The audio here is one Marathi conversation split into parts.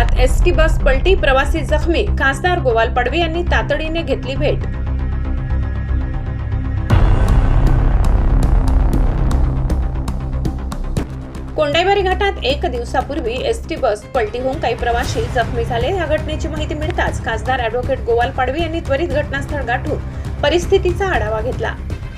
शहरात एस टी बस पलटी प्रवासी जखमी खासदार गोवाल पडवे यांनी तातडीने घेतली भेट. कोंडाईबारी घाटात एक दिवसापूर्वी एस टी बस पलटी होऊन काही प्रवासी जखमी झाले. या घटनेची माहिती मिळताच खासदार अॅडव्होकेट गोवाल पाडवी यांनी त्वरित घटनास्थळ गाठून परिस्थितीचा आढावा घेतला.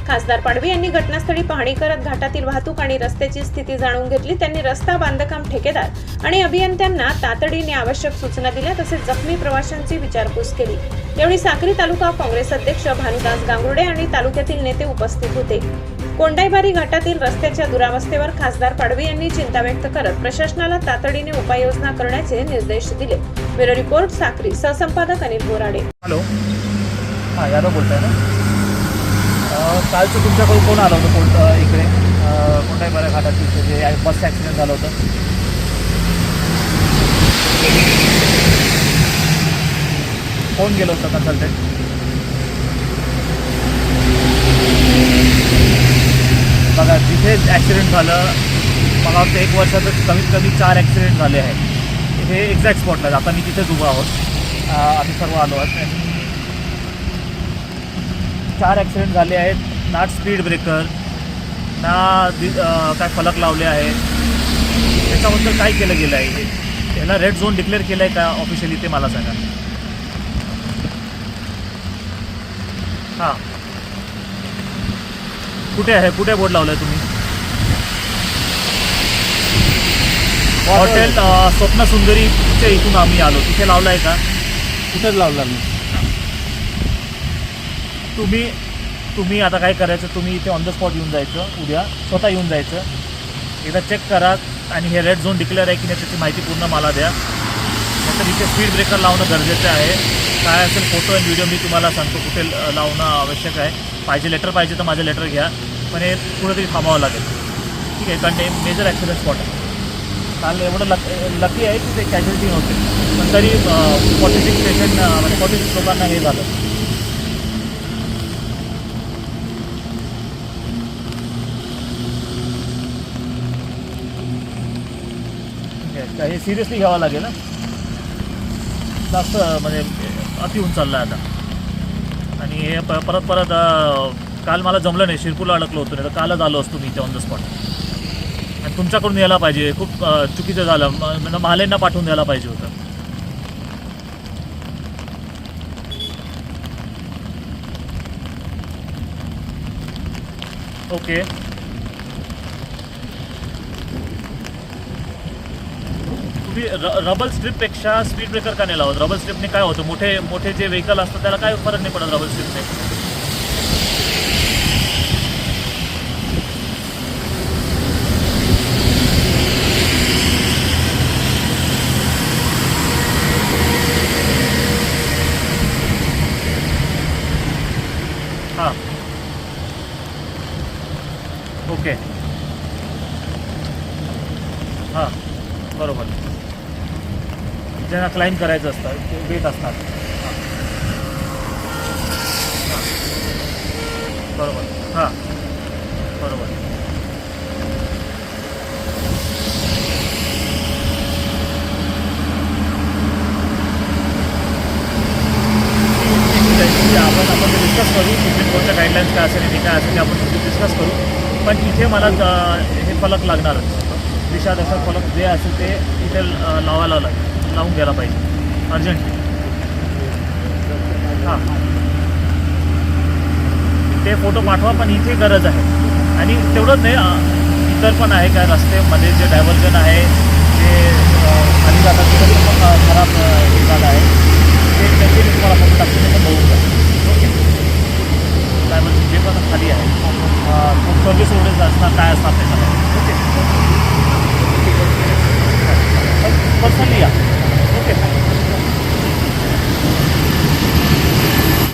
खासदार पाडवी यांनी घटनास्थळी पाहणी करत घाटातील वाहतूक आणि रस्त्याची स्थिती जाणून घेतली. त्यांनी रस्ता बांधकाम ठेकेदार आणि अभियंत्यांना तातडीने आवश्यक सूचना दिल्या तसेच जखमी प्रवाशांची विचारपूस केली. यावेळी साक्री तालुका काँग्रेस अध्यक्ष भानुदास गांगुर्डे आणि तालुक्यातील नेते उपस्थित होते. कोंडाईबारी घाटातील रस्त्याच्या दुरावस्थेवर खासदार पाडवी यांनी चिंता व्यक्त करत प्रशासनाला तातडीने उपाययोजना करण्याचे निर्देश दिले. ब्युरो रिपोर्ट साक्री सहसंपादक अनिल बोराडे. हॅलो. हा यादव बोलताय ना? कालचं तुमच्याकडून कोण आलं होतं? कोण इकडे? कोणत्याही बऱ्या घाटात तिथे जे आहे, बसचं ॲक्सिडेंट झालं होतं? कोण गेलं होतं कन्सल्टंट बघा तिथेच ॲक्सिडेंट झालं. मला वाटतं एक वर्षातच कमीत कमी चार ॲक्सिडेंट झाले आहेत. हे एक्झॅक्ट स्पॉटला आता मी तिथेच उभा आहोत. आम्ही सर्व आलो आहोत. चार ॲक्सिडेंट झाले आहेत. नॉट स्पीड ब्रेकर ना दि- काय फलक लावले आहेत त्याच्याबद्दल काय केलं गेलं आहे हे? त्याला रेड झोन डिक्लेअर केलं आहे का ऑफिशियली ते मला सांगा. हां. कुठे आहे? कुठे बोर्ड लावलं आहे तुम्ही हॉटेल अं, स्वप्न सुंदरीच्या इथून आम्ही आलो. तिथे लावलं आहे का? कुठेच लावला मी तुम्ही तुम्ही आता काय करायचं तुम्ही इथे ऑन द स्पॉट येऊन जायचं उद्या स्वतः येऊन जायचं. एकदा चेक करा आणि हे रेड झोन डिक्लेअर आहे की नाही त्याची माहिती पूर्ण मला द्या. नंतर इथे स्पीड ब्रेकर लावणं गरजेचं आहे. काय असेल फोटो आणि व्हिडिओ मी तुम्हाला सांगतो कुठे लावणं आवश्यक आहे. पाहिजे लेटर पाहिजे तर माझं लेटर घ्या. पण हे कुठेतरी थांबावं लागेल. ठीक आहे कारण ते मेजर ॲक्सिडेंट स्पॉट आहे. काल एवढं लक लकी आहे की ते कॅज्युअलिटी नव्हते. पण तरी फॉर्टी सिक्स पेशंट म्हणजे फॉर्टी सिक्स लोकांना हे झालं. का हे सिरियसली घ्यावं लागेल ना? जास्त म्हणजे अति होऊन चाललं आहे आता. आणि हे प परत परत काल मला जमलं नाही. शिरपूरला अडकलो होतो. नाही तर कालच आलो असतो मी इथे ऑन द स्पॉट आणि तुमच्याकडून यायला पाहिजे. खूप चुकीचं झालं. म्हणजे महालेंना पाठवून द्यायला पाहिजे होतं. ओके. तुम्ही र रबल स्ट्रीपपेक्षा स्पीड ब्रेकर का नाही लावत रबल स्ट्रिपने काय होतं? मोठे मोठे जे व्हेकल असतात त्याला काय फरक नाही पडत रबल स्ट्रीपने? हां. ओके हां. बरोबर. ज्यांना क्लाइंब करायचं असतं ते वेट असतात. बरोबर. हां. बरोबर. आपण आपण डिस्कस करू सुप्रीम कोर्टच्या गाईडलाईन्स काय असेल आणि काय असेल ते आपण डिस्कस करू. पण इथे मला हे फलक लागणारच. दिशा दशा फलक जे असेल ते इथे लावायला लागेल. लावून घ्यायला पाहिजे. अर्जंटली हां. ते फोटो पाठवा पण इथे गरज आहे. आणि तेवढंच नाही इतर पण आहे काय रस्त्यामध्ये जे डायव्हर्जन आहे जे खाली जातात तिथं पण खराब हे झालं आहे. ते